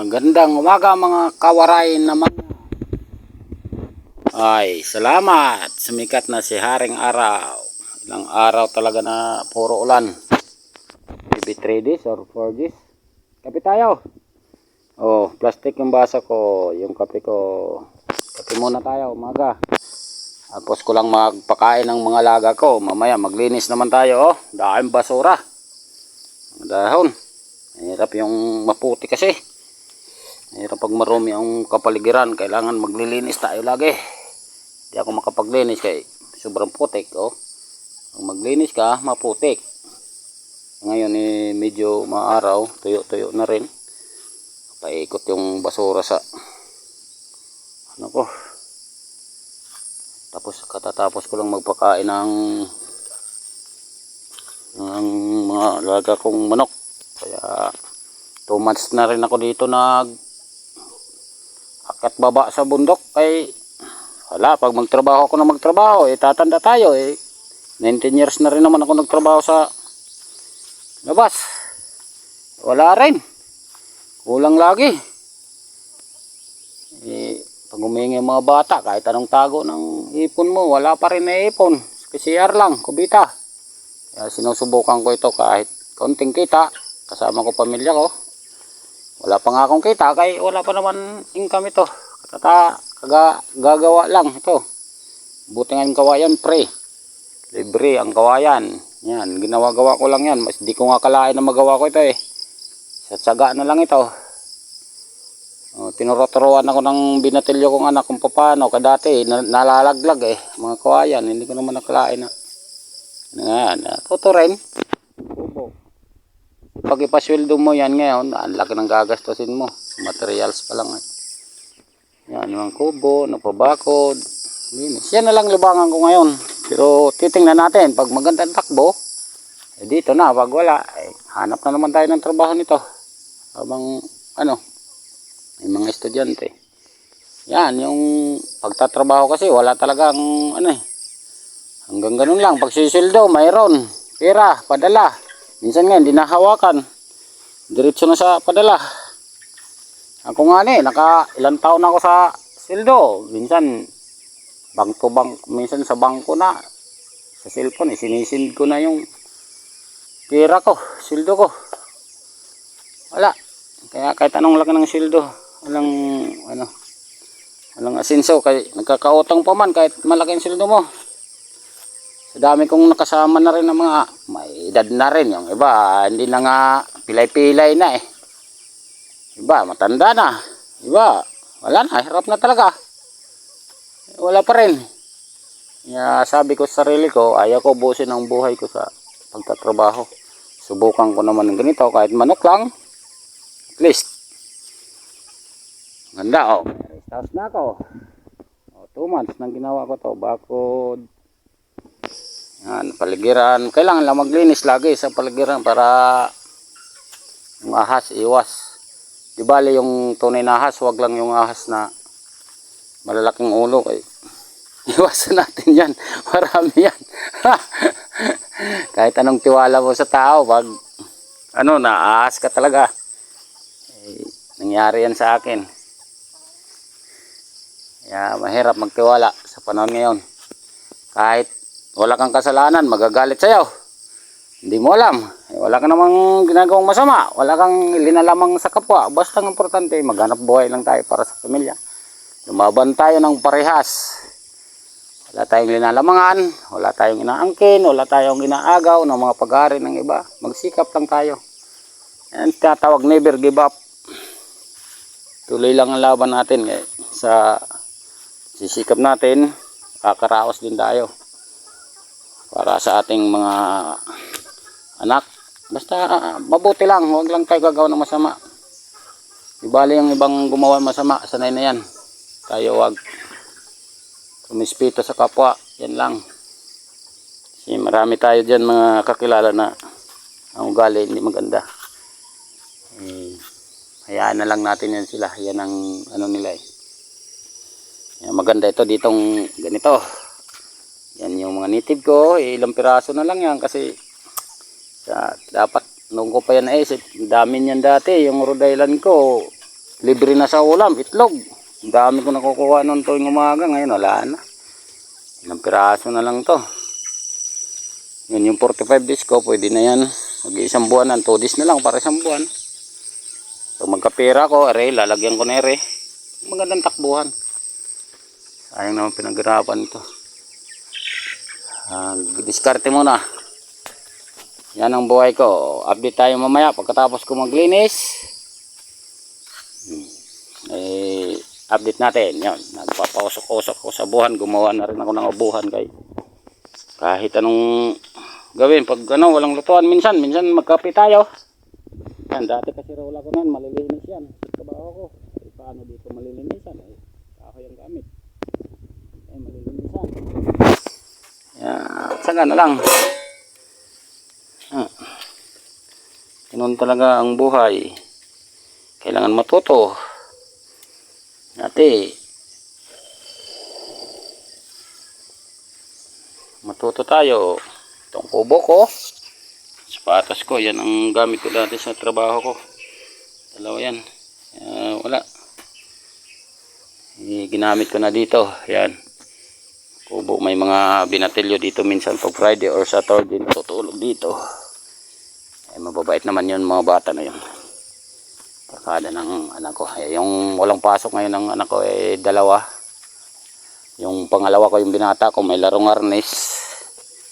Magandang umaga mga kawarain naman. Ay, salamat. Sumikat na si Haring Araw. Ilang araw talaga na puro ulan. Maybe 3 days or 4 days. Kape tayo. Oh, plastic yung basa ko. Yung kape ko. Kape muna tayo, umaga. Tapos ko lang magpakain ng mga laga ko. Mamaya maglinis naman tayo. Oh, dahil basura. Dahon. Hirap yung maputi kasi. Hirap pag marumi ang kapaligiran. Kailangan maglilinis tayo lagi. Hindi ako makapaglinis kay sobrang putik. Oh. Kung maglinis ka, maputik. Ngayon eh, medyo maaraw. Tuyo-tuyo na rin. Paikot yung basura sa ano ko. Tapos katatapos ko lang magpakain ng ng mga laga kong manok. Kaya 2 months na rin ako dito nag akat baba sa bundok kay wala pag magtrabaho ako na magtrabaho eh tatanda tayo eh. 19 years na rin naman ako nagtrabaho sa labas. Wala rin. Kulang lagi. Eh pag humingi mga bata kahit anong tago ng ipon mo wala pa rin na ipon. PCR lang kubita. Kaya sinusubukan ko ito kahit konting kita kasama ko pamilya ko wala pa nga akong kita kay wala pa naman income ito. Kata kaga, gagawa lang ito. Buti nga kawayan pre. Libre ang kawayan. Yan ginawa-gawa ko lang yan. Mas di ko nga kalain na magawa ko ito eh. Sa tsaga na lang ito. O, tinuruturuan ako ng binatilyo kong anak kung paano. Kadati na, nalalaglag eh. Mga kawayan hindi ko naman nakalain na. Yan? Natuto rin Kubo. Pag ipasweldo mo yan ngayon ang laki ng gagastusin mo. Materials pa lang. Yan yung kubo napabakod linis. Yan na lang libangan ko ngayon. Pero titingnan natin pag magandang takbo eh dito na pag wala. Eh, hanap na naman tayo ng trabaho nito. Habang ano may mga estudyante. Yan yung pagtatrabaho kasi wala talagang ano eh hanggang ganun lang. Pag sisildo mayroon. Pera padala minsan nga hindi nahawakan. Diretso na sa padala. Ako nga ni naka ilang taon ako sa sildo. Minsan bank to bank minsan sa bangko na. Sa cellphone eh, sinisind ko na yung pera ko sildo ko. Wala. Kaya kahit anong laki ng sildo walang ano walang asinso. Kay nagkakautang pa man kahit malaki ang sildo mo. Sa dami kong nakasama na rin ng mga may edad na rin yung iba. Hindi na nga pilay-pilay na eh. Iba matanda na. Iba wala na hirap na talaga. Wala pa rin. Kaya sabi ko sa sarili ko ayaw ko busin ang buhay ko sa pagtatrabaho. Subukan ko naman ng ganito kahit manok lang. At least ganda oh. Tapos na ako. Oh, two months nang ginawa ko to. Bakod yan, paligiran. Kailangan lang maglinis lagi sa paligiran para yung ahas iwas. Di bali yung tunay na ahas, wag lang yung ahas na malalaking ulo. Kay iwasan natin yan. Marami yan. Kahit anong tiwala mo sa tao, pag ano, na ahas ka talaga. Eh, nangyari yan sa akin. Kaya mahirap magtiwala sa panahon ngayon. Kahit wala kang kasalanan, magagalit sa'yo. Hindi mo alam. Eh, wala ka namang ginagawang masama. Wala kang linalamang sa kapwa. Basta ang importante, maghanap buhay lang tayo para sa pamilya. Lumaban tayo ng parehas. Wala tayong linalamangan, wala tayong inaangkin, wala tayong inaagaw ng mga pag-ari ng iba. Magsikap lang tayo. Yan tinatawag never give up. Tuloy lang ang laban natin. Eh. Sa sisikap natin, kakaraos din tayo para sa ating mga anak. Basta ah, mabuti lang, huwag lang tayo gagawa ng masama. Ibali yung ibang gumawa masama, sanay na yan. Tayo wag tumispito sa kapwa, yan lang. Kasi marami tayo dyan mga kakilala na ang ugali hindi maganda. Eh, hayaan na lang natin yan sila. Yan ang ano nila eh. Yan, maganda ito ditong ganito. Yan yung mga native ko, eh, ilang piraso na lang yan kasi sa, dapat nung ko pa yan naisip, dami niyan dati, yung Rhode ko, libre na sa ulam, itlog. Dami ko nakukuha noon tuwing umaga. Ngayon, wala na. Ilang piraso na lang to. Yun, yung 45 days ko, pwede na yan. Mag-isang buwan na, 2 days na lang para isang buwan. So magkapera ko, are, lalagyan ko na ere. Magandang takbuhan. Sayang naman pinaghirapan ito. Ah, diskarte muna. Yan ang buhay ko. Update tayo mamaya pagkatapos ko maglinis. Hmm. Eh, update natin. Yan. Nagpapausok-usok ko sa buhan. Gumawa na rin ako ng ubuhan kay kahit anong gawin. Pag ano, walang lutuan minsan. Minsan magkape tayo. Yan, dati kasi raw ko nan, malilinis yan. Trabaho ko. Eh, paano dito malilinisan? Eh, kahoy ang gamit. Eh, malilinisan. Saka na lang. Ah. Ganun talaga ang buhay. Kailangan matuto. Dati, matuto tayo. Itong kubo ko. Sapatos ko, yan ang gamit ko dati sa trabaho ko. Dalawa yan. Ah, wala. Eh, ginamit ko na dito. Yan. Kubo, may mga binatilyo dito minsan pag Friday or Saturday natutulog dito. Eh, mababait naman yun mga bata na yun. Pakada ng anak ko. Eh, yung walang pasok ngayon ng anak ko eh dalawa. Yung pangalawa ko yung binata ko may larong arnes.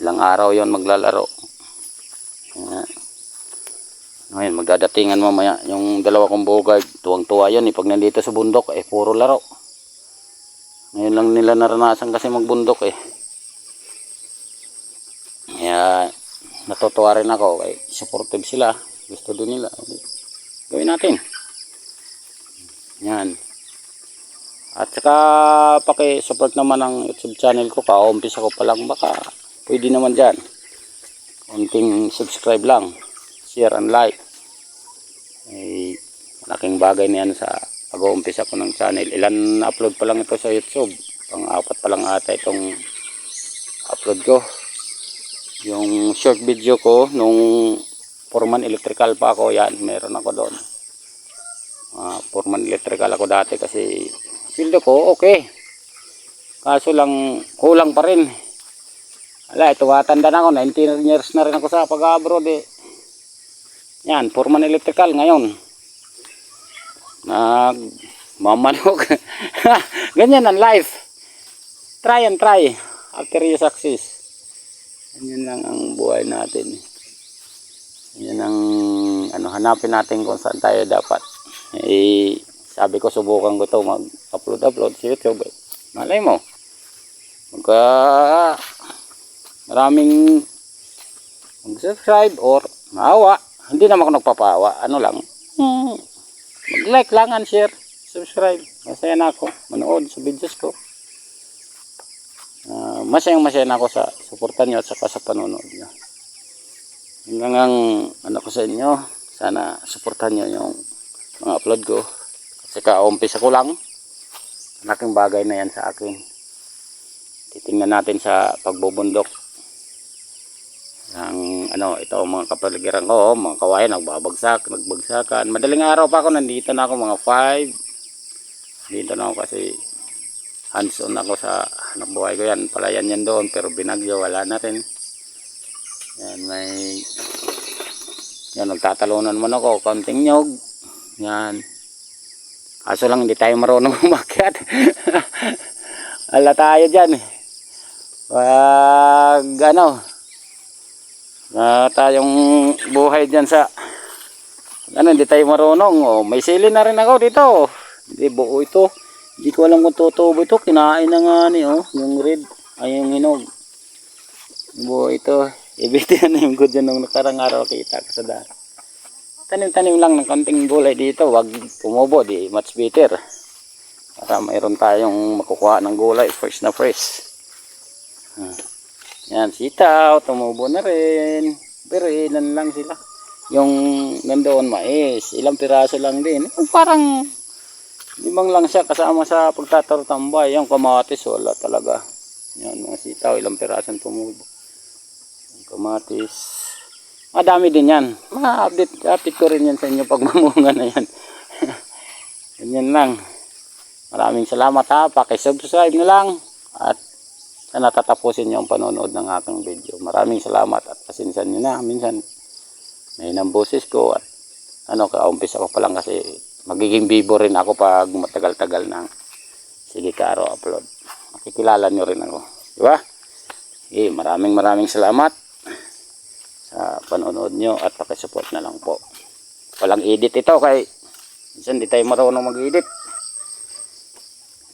Ilang araw yon maglalaro. Yan. Ngayon, magdadatingan mamaya. Yung dalawa kong bogard, tuwang-tuwa yun. Eh, pag nandito sa bundok, eh, puro laro. Ngayon lang nila naranasan kasi magbundok eh. Kaya, natutuwa rin ako. Kaya, supportive sila. Gusto din nila. Gawin natin. Yan. At saka, paki-support naman ang YouTube channel ko. Kaumpisa ko pa lang. Baka, pwede naman dyan konting subscribe lang share and like eh, malaking bagay na yan sa pag-uumpisa ko ng channel ilan upload pa lang ito sa youtube pang apat pa lang ata itong upload ko yung short video ko nung Foreman Electrical pa ako yan meron ako doon uh, Foreman Electrical ako dati kasi field ko okay kaso lang kulang pa rin Ala, ito matanda na ako. 19 years na rin ako sa pag-abroad eh. Yan, Foreman Electrical ngayon. Nag mamanok. Ganyan ang life. Try and try. After you success. Ganyan lang ang buhay natin. Yan ang ano, hanapin natin kung saan tayo dapat. Eh, sabi ko subukan ko to mag-upload upload sa YouTube. Eh. Malay mo. Magka maraming mag-subscribe or maawa. Hindi naman ako nagpapawa. Ano lang. Hmm, mag-like lang and share. Subscribe. Masaya na ako. Manood sa videos ko. Uh, masayang masaya na ako sa suportan nyo at saka sa panonood nyo. Yun lang ang ano ko sa inyo. Sana suportan nyo yung mga upload ko. At saka umpisa ko lang. Malaking bagay na yan sa akin. Titingnan natin sa pagbubundok ang ano ito mga kapaligiran ko mga kawayan nagbabagsak nagbagsakan. Madaling araw pa ako nandito na ako mga 5 dito na ako kasi hands on ako sa anak buhay ko yan. Palayan yan doon pero binagyo wala na rin. Yan may yan nagtatalunan man ako kaunting nyog. Yan. Kaso lang hindi tayo marunong umakyat. Ala tayo dyan wag ano na tayong buhay diyan sa ano hindi tayo marunong. Oh, may sili na rin ako dito. Hindi buo ito. Hindi ko alam kung tutubo ito. Kinain na nga ni oh yung red. Ay yung hinog. Buo ito. Ibitihan na yung good nung nakarang araw kita sa daan. Tanim-tanim lang ng konting gulay dito. Wag tumubo di much better. Para mayroon tayong makukuha ng gulay fresh na fresh. Hmm. Yan, sitaw, tumubo na rin. Pero ilan lang sila. Yung nandoon mais, ilang piraso lang din. Yung parang limang lang siya kasama sa pagtatartambay. Yung kamatis, wala talaga. Yan, mga sitaw, ilang pirasong tumubo. Yung kamatis. Madami din yan. Ma-update update ko rin yan sa inyo pag mamunga na yan. Ganyan lang. Maraming salamat ha. Pakisubscribe na lang. At sana tatapusin niyo ang panonood ng aking video. Maraming salamat at pasinsan niyo na. Minsan may ng boses ko at ano, kaumpisa ko pa lang kasi magiging bibo rin ako pag matagal-tagal ng sige karo upload. Makikilala niyo rin ako. Di ba? Eh, maraming maraming salamat sa panonood nyo at pakisupport na lang po. Walang edit ito kay minsan di tayo marunong mag-edit.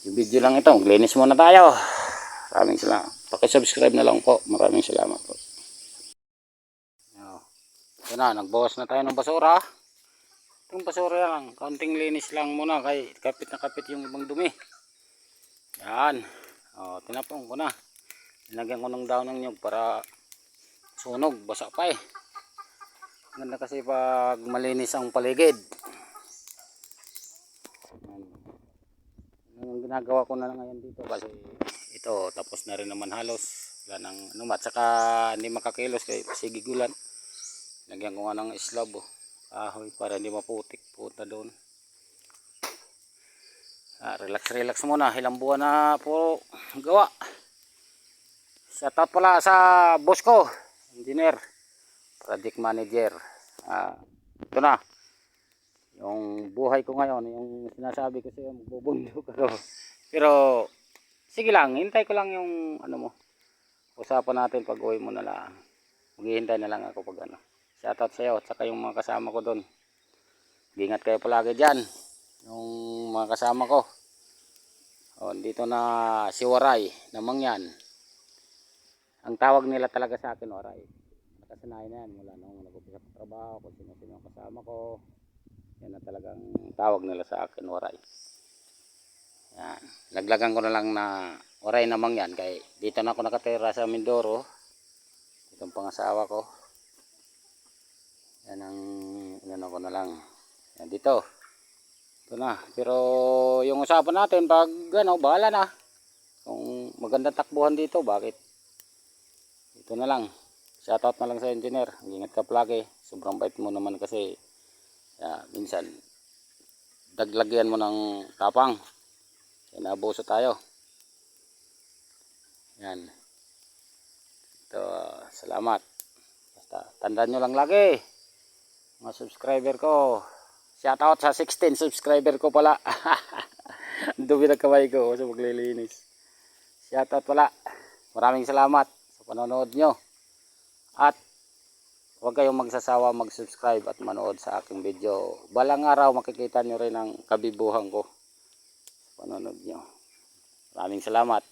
Yung video lang ito, maglinis muna tayo. Maraming salamat. Pakisubscribe na lang po. Maraming salamat po. Ito na, nagbawas na tayo ng basura. Itong basura lang, kaunting linis lang muna kay kapit na kapit yung ibang dumi. Yan. O, tinapong ko na. Nilagyan ko ng daon ng nyug para sunog, basa pa eh. Ganda kasi pag malinis ang paligid. Yung ginagawa ko na lang ngayon dito kasi ito tapos na rin naman halos. Wala nang ano at saka hindi makakilos kay sigigulan. Lagyan ko nga ng slab oh. Kahoy para hindi maputik punta doon. Ah, relax relax muna. Ilang buwan na po gawa. Shoutout pala sa boss ko, engineer, project manager. Ah, ito na. Yung buhay ko ngayon, yung sinasabi ko sa'yo, magbubundo ko. Pero, sige lang, hintay ko lang yung ano mo. Usapan natin pag uwi mo na lang. Maghihintay na lang ako pag ano. Shoutout sa'yo at saka yung mga kasama ko doon. Ingat kayo palagi dyan. Yung mga kasama ko. O, dito na si Waray, namang yan ang tawag nila talaga sa akin oray nakasanayan na yan mula nung nag-upisa sa trabaho kung sino sino ang kasama ko yan na talagang tawag nila sa akin oray yan. Laglagan ko na lang na oray namang yan kay dito na ako nakatira sa Mindoro. Itong pangasawa ko. Yan ang ano ko na lang. Yan dito. Ito na. Pero yung usapan natin pag ano bahala na. Kung magandang takbuhan dito bakit? Ito na lang. Shoutout na lang sa engineer. Ingat ka palagi. Sobrang bait mo naman kasi. Ya, minsan daglagyan mo ng tapang kaya naabuso tayo. Yan. Ito salamat. Basta tandaan nyo lang lagi mga subscriber ko. Shoutout sa 16 subscriber ko pala. Dumi na kamay ko sa maglilinis. Shoutout pala. Maraming salamat panonood nyo. At huwag kayong magsasawa mag-subscribe at manood sa aking video. Balang araw makikita nyo rin ang kabibuhan ko. Panonood nyo. Maraming salamat.